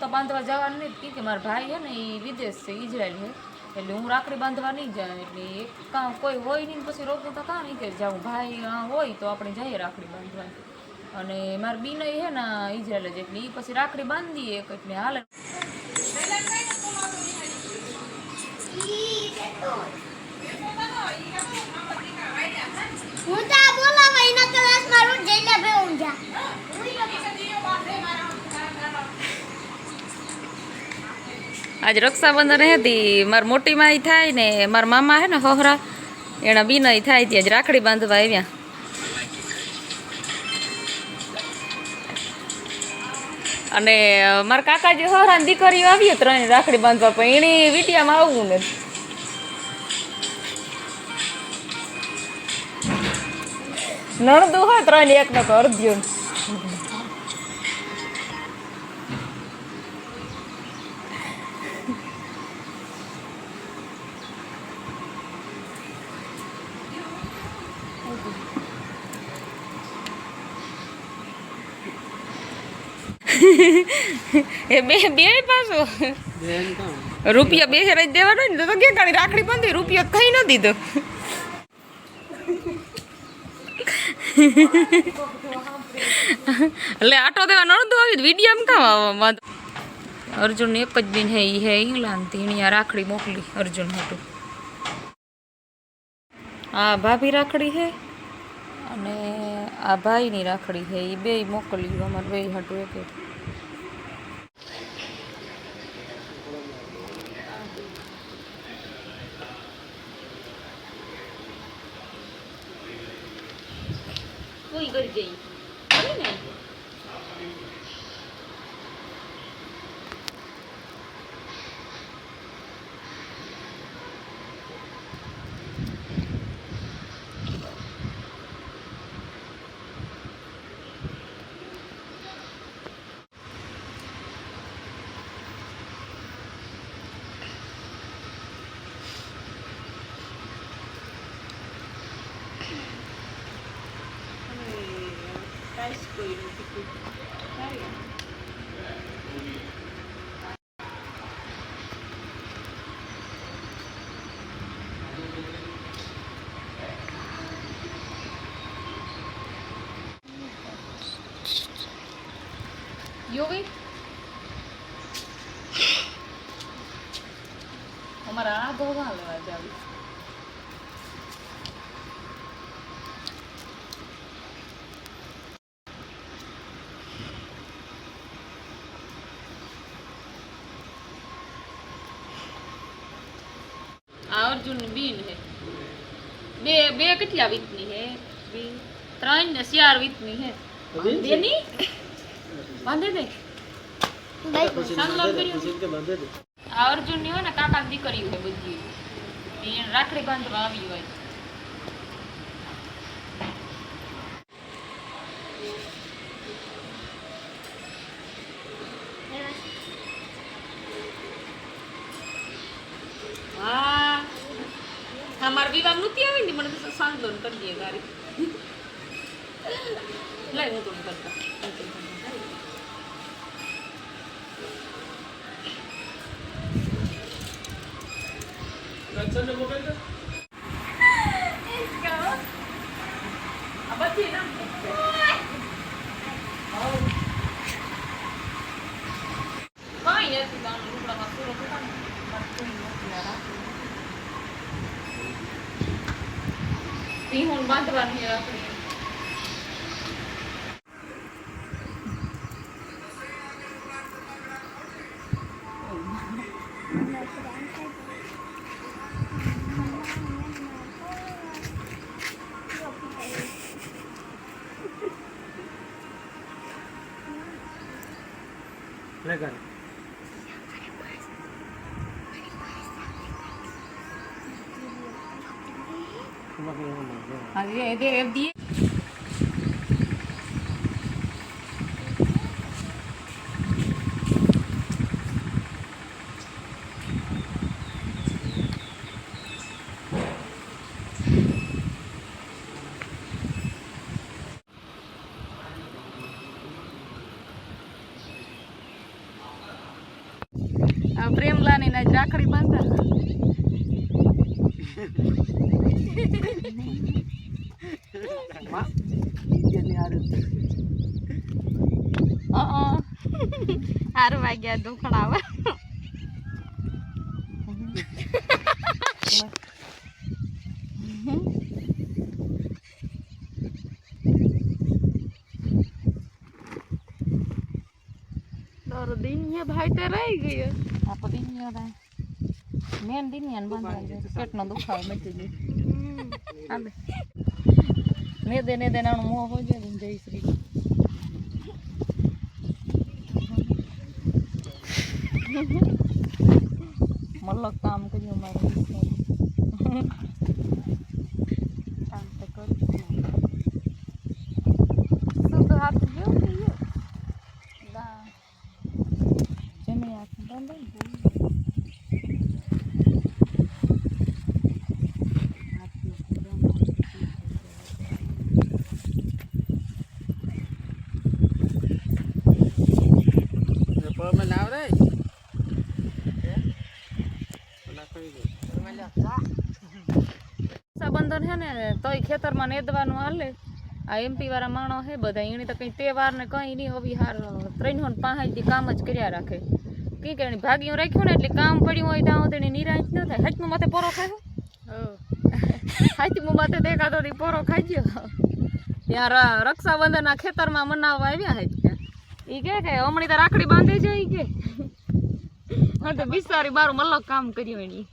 તો બાંધવા જવાનું નહીં કે મારા ભાઈ છે ને એ વિદેશ છે ઇઝરાયલ છે. એટલે હું રાખડી બાંધવા નહીં જાય. એટલે કાં કોઈ હોય નહીં પછી રોકું તો કાં નહીં કે જાઉં ભાઈ હોય તો આપણે જઈએ રાખડી બાંધવા. અને મારી બીનય છે ને ઇઝરાયલ જ, એટલે એ પછી રાખડી બાંધીએ એક, એટલે હાલે હું તો બોલાવાય ના ક્લાસમાં રોજ જઈને બે જા. આજ રક્ષાબંધન હતી મારી મોટી માઈ થાય ને મારા મામા હે ને હોહરા, એના બીના થાય ત્યાં જ રાખડી બાંધવા આવ્યા. અને મારા કાકાજી હોહરાની દીકરીઓ આવી ત્રણ રાખડી બાંધવા, પણ એની વીટિયામાં આવવું નથી નણદું હોય ત્રણ એક ને અર્ધ્યું. એ બે બે પાછો. રૂપિયા બે હજાર દેવાનો ને તો કે કાળી રાખડી બાંધી રૂપિયો કઈ ન દીધો. એટલે આટો દેવા નણંદો આવી વીડિયો કામ આવવા અર્જુન એક જ દિન હે, ઈ હે ઇંગ્લેન્ડથી આ રાખડી મોકલી અર્જુન હતું આ ભાભી રાખડી હે અને આ ભાઈની રાખડી છે એ બે મોકલી, અમારે બે હાટું એક. એક. કોઈ કરી જઈ કરી ને યોગી અમારા આ ગોવા લેવા જાવી અર્જુન બીન હે. બે બે કેટલા વીતની હે? બે ત્રણ ને ચાર વીતની હે. બે ની બાંધે દે આ અર્જુનની હોય ને કાકા દીકરી હોય બધી. રાખડી બાંધવા આવી હોય. ਨਹੀਂ ਹੁਣ ਬੰਦ ਕਰਨੀ ਰੱਖ ਲਈ అదే అదే అది પ્રેમલાની ને રાખડી બાંધા. હાર વાગ્યા દુખડાવે તારો દિન ये ભાઈ તે રહી ગયો આ તો દિનિયા મેન દિનિયા બાંધવા પેટનો દુખાવો મટી ગયો હાલે ને દે ને દે નાનું મોં હોય જય શ્રી મલક કામ કર્યું મારું કામ તો કર્યું શું તો હાથ ગયો કે ગયો? ના જમી આખું બાંધે ને રક્ષાબંધન છે ને તોય ખેતરમાં નેદવાનું હાલે. આ એમપી વાળા માણો હે બધા એની તો કઈ તહેવાર ને કઈ નહીં હવે હાર ત્રણ હોન પાંચ કામ જ કર્યા રાખે. કઈ કે ભાગ્યું રાખ્યું ને એટલે કામ પડ્યું હોય ત્યાં તેની નિરાંત ન થાય. હાથમાં માથે પોરો ખાય હાથમાં માથે દેખાતો પોરો ખાઈ ગયો ત્યાં રક્ષાબંધનના ખેતરમાં મનાવવા આવ્યા હે ત્યાં. ઈ કે હમણાં તો રાખડી બાંધી જાય કે. હા, તો બિસારી બારું મલક કામ કર્યું એની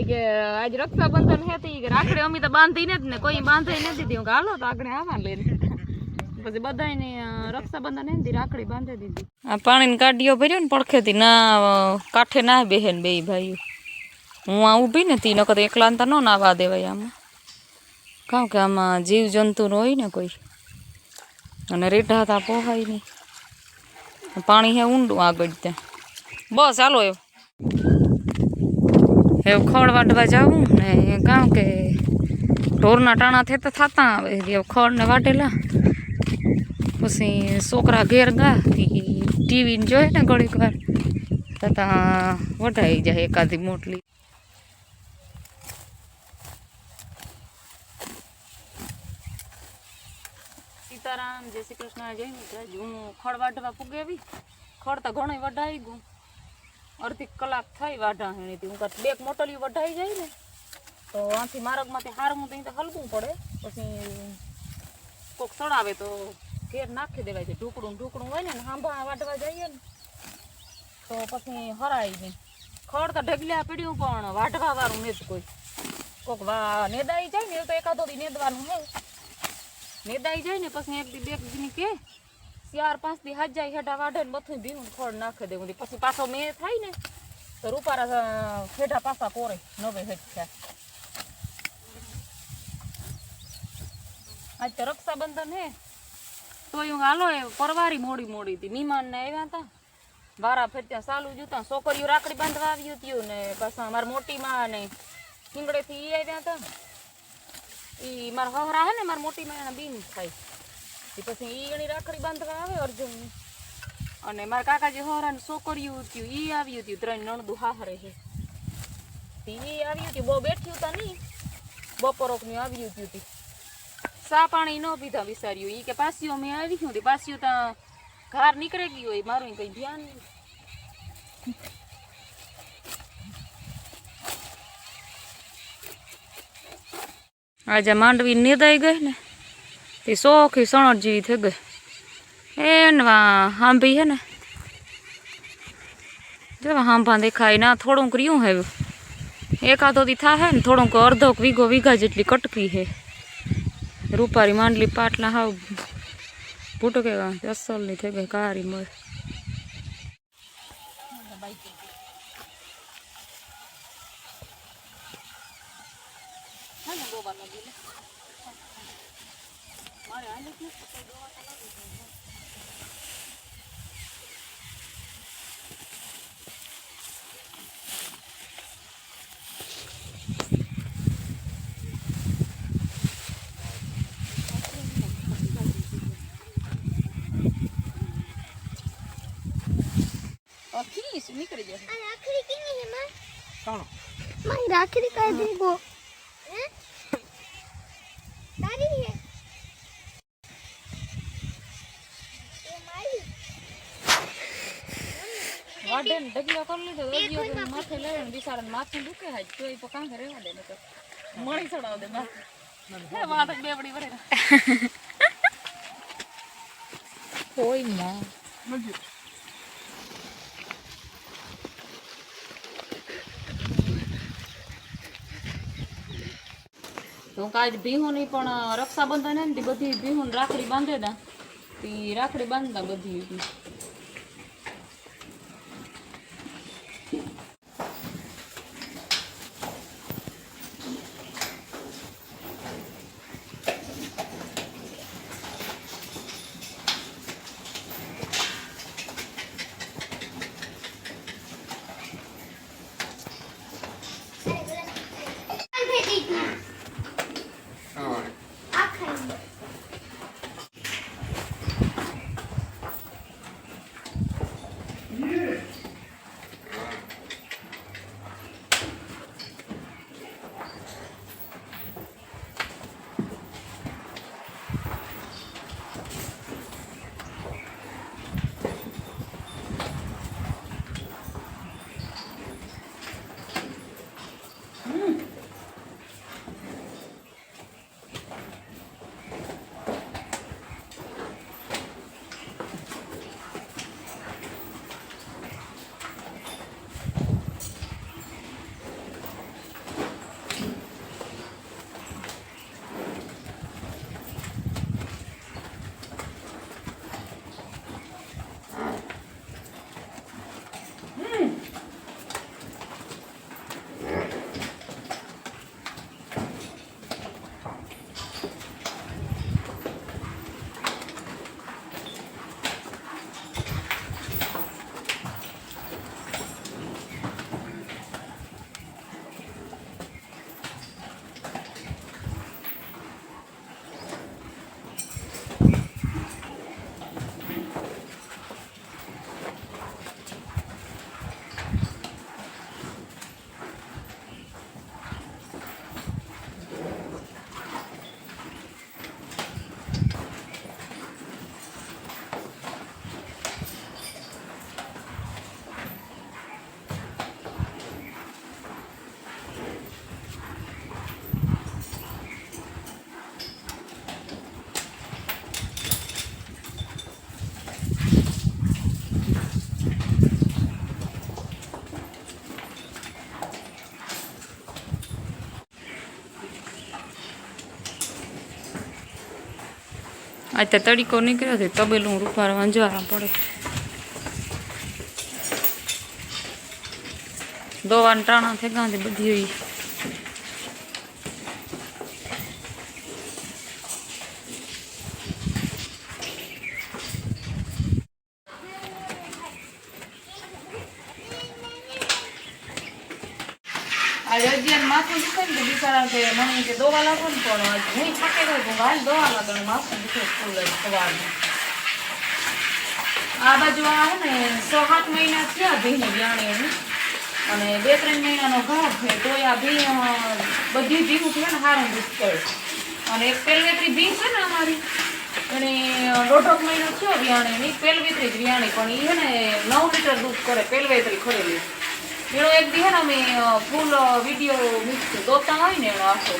એ કે આજ રક્ષાબંધન હે તો કે રાખડી અમે તો બાંધીને જ ને, કોઈ બાંધાઈ નથી દીધી. કે હાલો તો આગળ આવવા લઈને. પછી બધાને રક્ષાબંધન હે ને રાખડી બાંધી દીધી. આ પાણીની કાઢીઓ ભર્યો ને પડખેથી ના કાંઠે ના બેહે બે ભાઈઓ. હું આ ઊભી ને તી, નકર એકલા તો ન નાવા દેવાય આમાં. કારણ કે આમાં જીવ જંતુ હોય ને કોઈ. અને રેઢા તા પોહાય નહીં પાણી હે ઊંડું આગળ ત્યાં. બસ, હાલો એવું એવું ખડ વાટવા જાવું ને કાં કે ઢોરના ટાણા થતા થતા આવે. એવું ખડ ને વાટેલા. પછી છોકરા ઘેર ગા ટીવી જોયે ને ઘડીક વાર. તથા વઢાઈ જાય એકાદી મોટલી. સીતારામ, જય શ્રી કૃષ્ણ, જય મિત્ર હું ખડ વાટવા પૂગેવી. ખડ તો ઘણું વઢાઈ ગયું. અડધી કલાક થઈ વાઢા હેણીથી હું કાંઈ બેક મોટલી વઢાઈ જાય ને, તો આથી માર્ગમાંથી હારવું તો તો હલવું પડે. પછી કોક સડાવે તો ઘેર નાખી દેવાય છે. ઢૂકડું ઢૂકડું હોય ને હાંભા વાઢવા જઈએ ને, તો પછી હરાય નહીં. ખડ તો ઢગલ્યા પીડ્યું, પણ વાઢવા વાળું નથી કોઈ. કોક વા નેદાઈ જાય ને તો એકાદો દી નેદવાનું હે નેદાઈ જાય ને, પછી એક દી બે દીની કે ચાર પાંચ દી હાથ હેઠા વાઢે ને બધું ભીનું ખડ નાખી દેવું. પછી પાછો મેં થાય ને, તો રૂપારા હેઠા પાછા પોરે નવે હેઠ. થાય આજ તો રક્ષાબંધન હે. તો હું હાલો એ પરવારી મોડી મોડી હતી મહેમાન ને આવ્યા હતા વારા ફેર ચાલુ જોતા છોકરીઓ રાખડી બાંધવા આવ્યું હતું ને, પાછા મારા મોટી માં ને હિંગડેથી એ આવ્યા હતા ઈ મારા હહરા હે ને, મારા મોટી માં એના બીન થાય. પછી ઈ એની રાખડી બાંધવા આવે અર્જુન અને મારા કાકાજી હહરા ને છોકરીયું હતું ઈ આવ્યું હતું, ત્રણ નણદુ હાહરે છે. તી ઈ આવ્યું હતું, બહુ બેઠ્યું તા નહીં બપોરોકની આવ્યું હતું. તી સા પાણી ન પીધા વિચાર્યું ઈ કે પાસીઓ મેં આવી હતી, પાસીઓ ત્યાં ઘાર નીકળી ગઈ હોય, મારું કઈ ધ્યાન નહીં આજે માંડવી નેદાઈ ગઈ ને. તે સોખી સણટ જેવી થઈ ગઈ એને વા હાંભી હે ને જેવા હાંભા દેખાય ના થોડુંક રહ્યું હે એકાદો દી થાય ને થોડુંક અડધોક વીઘો વીઘા જેટલી કટકી હે રૂપારી માંડલી પાટલા હાવ ભૂટકે અસલની થઈ ગઈ કારી મળે ખીસ નીકળી જશે આ રાખડી કેની છે માં કોણ? મારી રાખડી કાઢ દેગો હે? તારી છે? એ મારી. વાઢે ને ઢગલો કરી લીધો વખત માથે લઈને બિચારાને માથું દુખે હાજ તો એ રહેવા દે ને તો. મળી ચડાવ દે માથે હે માથે બેવડી વરે. કોઈ ના. તો કાજ નહીં, પણ રક્ષાબંધન હે બધી ભીહોને રાખડી બાંધે તા. તી રાખડી બાંધતા બધી આજ તો તડીકો નીકળ્યો છે તબેલું રૂપાર અંજવારા પડે. દોવાના ટાણા છે બધી એવી આજે અગિયાર માથું દુખે ને બિચારા કે મમ્મી કે દોવા લાગો ને પણ હું થાકે ગઈ હું હાલ દોવા લાગે માથું દુખે ફૂલ જ સવારમાં આ બાજુ આ હે ને સો સાત મહિના થયા ભીની વ્યાણીની અને બે ત્રણ મહિનાનો ઘાટ છે તો આ ભી બધી ભીનું છે ને હારું દુખ કરે અને એક પેલવેત્રી ભી છે ને અમારી. એને દોઢોક મહિનો થયો વ્યાણીની, પેલવેત્રી જ વ્યાણી, પણ એ છે ને નવ લીટર દૂધ કરે, પેલવેતરી ખરેલી. એનો એક દી ને અમે ફૂલ વીડિયો દોતા હોય ને એનો આખો.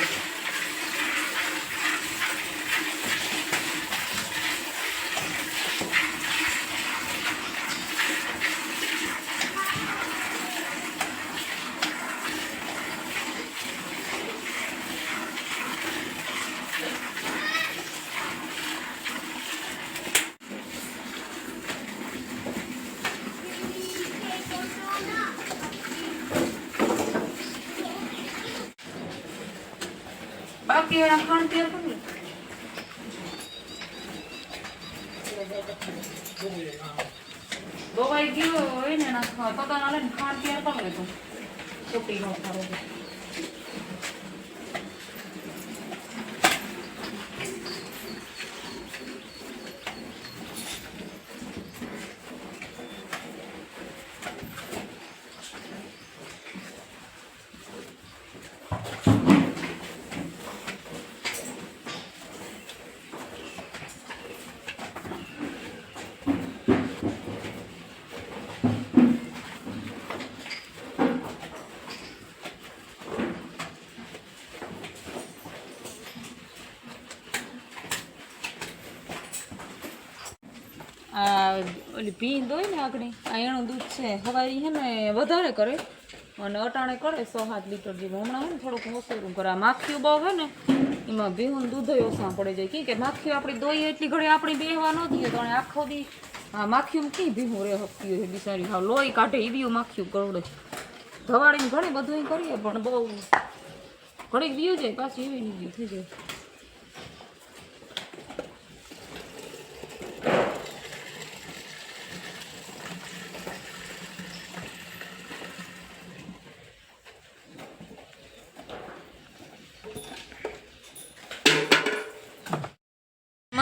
બાકી એના ખાણ તૈયાર કરી દવાઈ ગયો હોય ને એના પતાના લઈને ખાણ તૈયાર કરી લેતું ખોટી નો ખારો ઓલી ભી હોય ને આગળ, આ એનું દૂધ છે. હવારી છે ને વધારે કરે. અને અટાણે કરે સો સાત લીટર જેવું. હમણાં હોય ને થોડુંક ઓછું કરે. આ માખીઓ બહુ હોય ને, એમાં ભીહું દૂધ ઓછા પડે જાય. કે માખીઓ આપણી દોઈએ એટલી ઘડી આપણી બેહવા ન દઈએ તો આખો દી આ માખીઓ કઈ ભીહું રે હકતી હોય? બિચારી હા લોહી કાઢે એવી માખીઓ કરડે ધવાડીને ઘણી બધું કરીએ પણ બહુ ઘડીક દીયું જાય, પાછી એવી નીકળી થઈ જાય.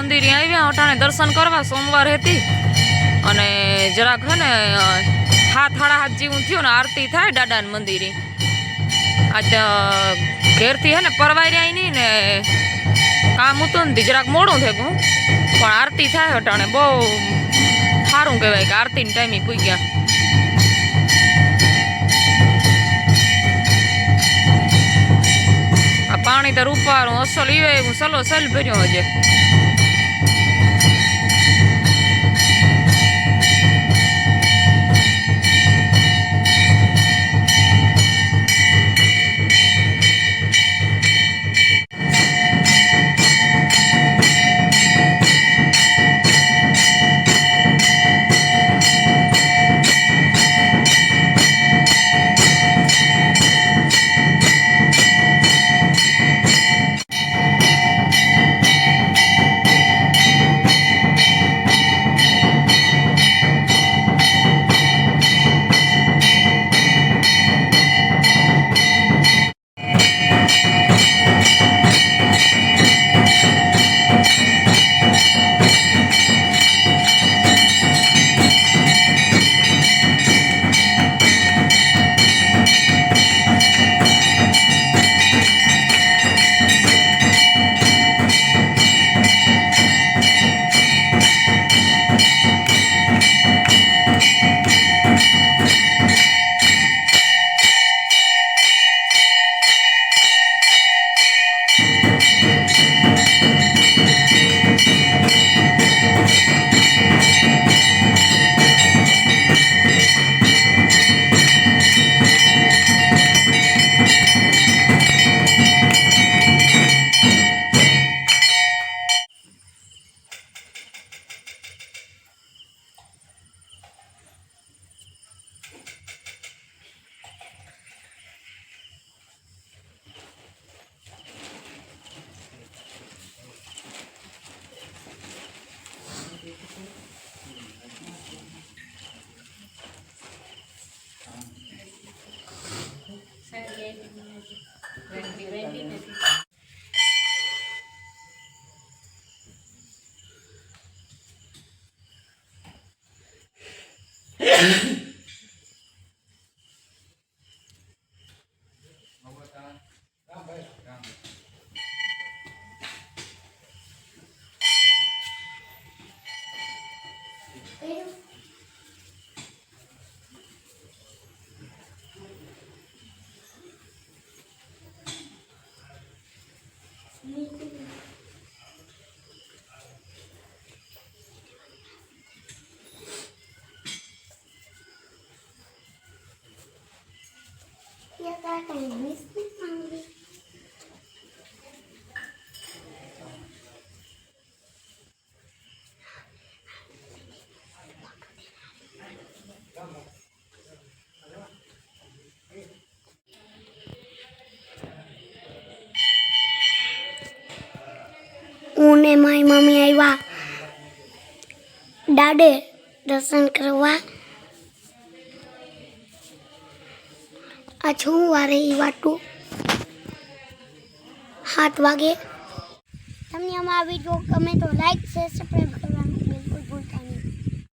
મંદિરે આવ્યા, અટાણે દર્શન કરવા સોમવાર હતી. અને જરાક હે ને હાથ, હાડા, હાથ જેવું થયું ને, આરતી થાય દાદાના મંદિરે. આ ઘેરથી હે ને પરવાઈ રહ્યા નહીં ને, કામ હતું ને, જરાક મોડું થયું પણ આરતી થાય અટાણે, બહુ સારું કહેવાય કે આરતીના ટાઈમે પૂઈ ગયા આ પાણી તો રૂપારું અસલ એ સલો, સલ ભર્યો હજે. Yeah. હું ને મારી મમ્મી આવ્યા દાડે દર્શન કરવા છું વારે એ વાટું સાત વાગે. તમને અમારા વીડિયો ગમે તો લાઈક શેર સબસ્ક્રાઈબ કરવા